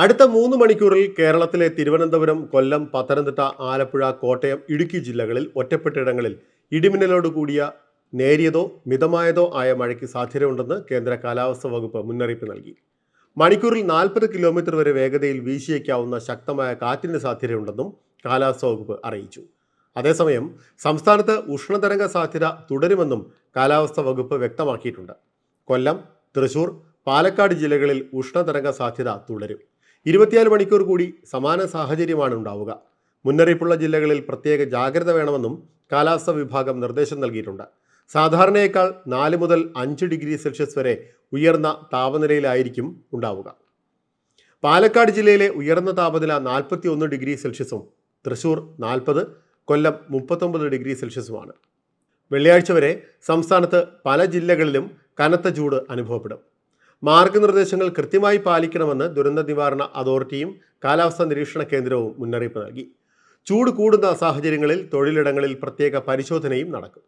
അടുത്ത മൂന്ന് മണിക്കൂറിൽ കേരളത്തിലെ തിരുവനന്തപുരം കൊല്ലം പത്തനംതിട്ട ആലപ്പുഴ കോട്ടയം ഇടുക്കി ജില്ലകളിൽ ഒറ്റപ്പെട്ടയിടങ്ങളിൽ ഇടിമിന്നലോട് കൂടിയ നേരിയതോ മിതമായതോ ആയ മഴയ്ക്ക് സാധ്യതയുണ്ടെന്ന് കേന്ദ്ര കാലാവസ്ഥാ വകുപ്പ് മുന്നറിയിപ്പ് നൽകി. മണിക്കൂറിൽ നാൽപ്പത് കിലോമീറ്റർ വരെ വേഗതയിൽ വീശിയേക്കാവുന്ന ശക്തമായ കാറ്റിന് സാധ്യതയുണ്ടെന്നും കാലാവസ്ഥാ വകുപ്പ് അറിയിച്ചു. അതേസമയം സംസ്ഥാനത്ത് ഉഷ്ണതരംഗ സാധ്യത തുടരുമെന്നും കാലാവസ്ഥാ വകുപ്പ് വ്യക്തമാക്കിയിട്ടുണ്ട്. കൊല്ലം തൃശൂർ പാലക്കാട് ജില്ലകളിൽ ഉഷ്ണതരംഗ സാധ്യത തുടരും. ഇരുപത്തിനാല് മണിക്കൂർ കൂടി സമാന സാഹചര്യമാണ് ഉണ്ടാവുക. മുന്നറിയിപ്പുള്ള ജില്ലകളിൽ പ്രത്യേക ജാഗ്രത വേണമെന്നും കാലാവസ്ഥാ വിഭാഗം നിർദ്ദേശം നൽകിയിട്ടുണ്ട്. സാധാരണയേക്കാൾ നാല് മുതൽ അഞ്ച് ഡിഗ്രി സെൽഷ്യസ് വരെ ഉയർന്ന താപനിലയിലായിരിക്കും ഉണ്ടാവുക. പാലക്കാട് ജില്ലയിലെ ഉയർന്ന താപനില നാൽപ്പത്തി ഒന്ന് ഡിഗ്രി സെൽഷ്യസും തൃശൂർ നാൽപ്പത് കൊല്ലം മുപ്പത്തൊമ്പത് ഡിഗ്രി സെൽഷ്യസുമാണ്. വെള്ളിയാഴ്ച വരെ സംസ്ഥാനത്ത് പല ജില്ലകളിലും കനത്ത ചൂട് അനുഭവപ്പെടും. മാർഗനിർദ്ദേശങ്ങൾ കൃത്യമായി പാലിക്കണമെന്ന് ദുരന്ത നിവാരണ അതോറിറ്റിയും കാലാവസ്ഥാ നിരീക്ഷണ കേന്ദ്രവും മുന്നറിയിപ്പ് നൽകി. ചൂട് കൂടുന്ന സാഹചര്യങ്ങളിൽ തൊഴിലിടങ്ങളിൽ പ്രത്യേക പരിശോധനയും നടക്കും.